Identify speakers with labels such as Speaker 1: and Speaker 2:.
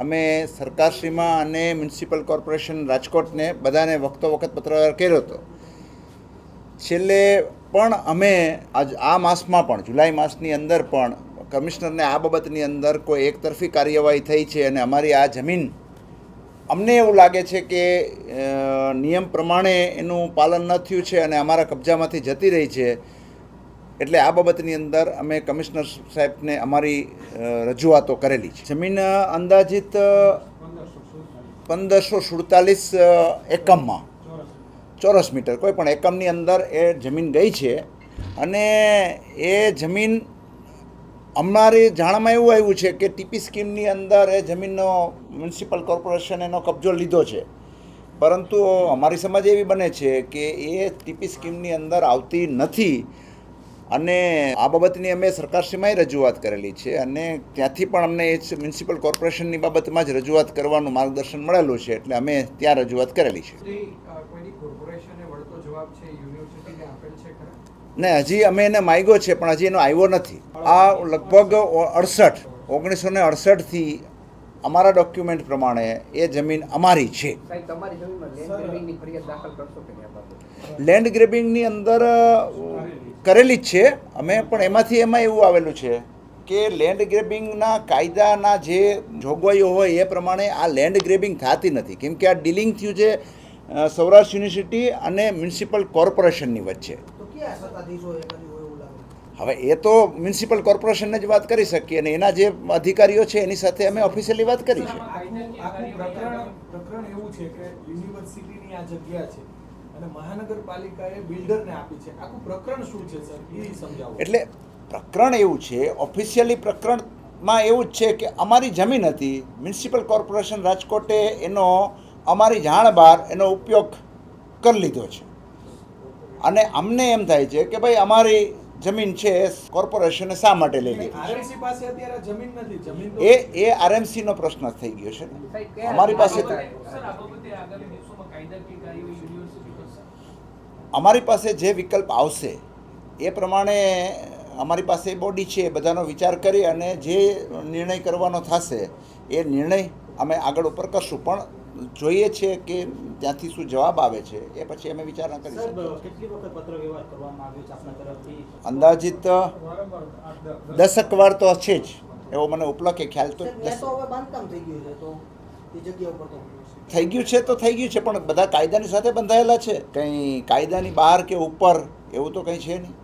Speaker 1: અમે સરકારશ્રીમાં અને municipal corporation રાજકોટને બધાને વખતો વખત પત્રવ્યવહાર કર્યો હતો. છેલ્લે પણ અમે આજ આ માસમાં પણ, જુલાઈ માસની અંદર પણ કમિશનરને આ બાબતની અંદર કોઈ એકતરફી કાર્યવાહી થઈ છે અને અમારી આ જમીન, અમને એવું લાગે છે કે નિયમ પ્રમાણે એનું પાલન ન થયું છે અને અમારા કબજામાંથી જતી રહી છે. એટલે આ બાબતની અંદર અમે કમિશનર સાહેબને અમારી રજૂઆતો કરેલી છે. જમીન અંદાજિત પંદરસો સુડતાલીસ એકમમાં. ચોરસ મીટર. કોઈ પણ એકમની અંદર એ જમીન ગઈ છે અને એ જમીન અમારી જાણમાં એવું આવ્યું છે કે ટીપી સ્કીમની અંદર એ જમીનનો મ્યુનિસિપલ કોર્પોરેશન એનો કબજો લીધો છે. પરંતુ અમારી સમજ એવી બને છે કે એ ટીપી સ્કીમની અંદર આવતી નથી. અને આ બાબતની અમે સરકારશ્રીમાંય રજૂઆત કરેલી છે અને ત્યાંથી પણ અમને એ જ મ્યુનિસિપલ કોર્પોરેશનની બાબતમાં જ રજૂઆત કરવાનું માર્ગદર્શન મળેલું છે એટલે અમે ત્યાં રજૂઆત કરેલી છે.
Speaker 2: શ્રી અ, કોઈની કોર્પોરેશને વળતો જવાબ છે યુનિવર્સિટીને આપેલ છે ખરા?
Speaker 1: ને હજી અમે એને માગ્યો છે પણ હજી એનો આવ્યો નથી. આ લગભગ અડસઠ ઓગણીસો ને અડસઠથી અમારા ડોક્યુમેન્ટ પ્રમાણે એ જમીન અમારી છે.
Speaker 3: સાહેબ તમારી જમીનમાં લેન્ડ ગ્રેબિંગની ફરિયાદ દાખલ કરશો કે નહીં આ બાબતે?
Speaker 1: લેન્ડ ગ્રેબિંગની અંદર કરેલી જ છે. અમે પણ એમાંથી એમાં એવું આવેલું છે કે લેન્ડ ગ્રેબિંગના કાયદાના જે જોગવાઈઓ હોય એ પ્રમાણે આ લેન્ડ ગ્રેબિંગ થતી નથી. કેમ કે આ ડીલિંગ થયું છે સૌરાષ્ટ્ર યુનિવર્સિટી અને મ્યુનિસિપલ કોર્પોરેશનની વચ્ચે. હવે એ તો મ્યુનિસિપલ કોર્પોરેશનને જ વાત કરી શકીએ અને એના જે અધિકારીઓ છે એની સાથે અમે ઓફિશિયલી વાત કરી છે.
Speaker 4: પ્રકરણ એવું છે કે યુનિવર્સિટીની આ જગ્યા છે. અને મહાનગરપાલિકાએ બિલ્ડરને આપી છે. આખું પ્રકરણ શું છે, સર? એ સમજાવો.
Speaker 1: એટલે પ્રકરણ એવું છે ઓફિશિયલી પ્રકરણમાં એવું જ છે કે અમારી જમીન હતી મ્યુનિસિપલ કોર્પોરેશન રાજકોટે એનો અમારી જાણ બહાર એનો ઉપયોગ કરી લીધો છે. અને અમને એમ થાય છે કે ભાઈ અમારી જમીન છે એ કોર્પોરેશને શા માટે લઈ લીધી?
Speaker 4: એ પાસે અત્યારે જમીન નથી
Speaker 1: એ આરએમસીનો પ્રશ્ન થઈ ગયો છે ને. અમારી પાસે અમારી પાસે જે વિકલ્પ આવશે એ પ્રમાણે અમારી પાસે બોડી છે એ બધાનો વિચાર કરી અને જે નિર્ણય કરવાનો થશે એ નિર્ણય અમે આગળ ઉપર કરશું. પણ જોઈએ છે કે ત્યાંથી શું જવાબ આવે છે એ પછી અમે વિચારણા કરી શકીએ. અંદાજિત દસક વાર તો છે જ એવો મને ઉપલબ્ધ ખ્યાલ
Speaker 5: તો
Speaker 1: થઈ ગયું છે તો થઈ ગયું છે પણ બધા કાયદાની સાથે બંધાયેલા છે. કંઈ કાયદાની બહાર કે ઉપર એવું તો કંઈ છે નહીં.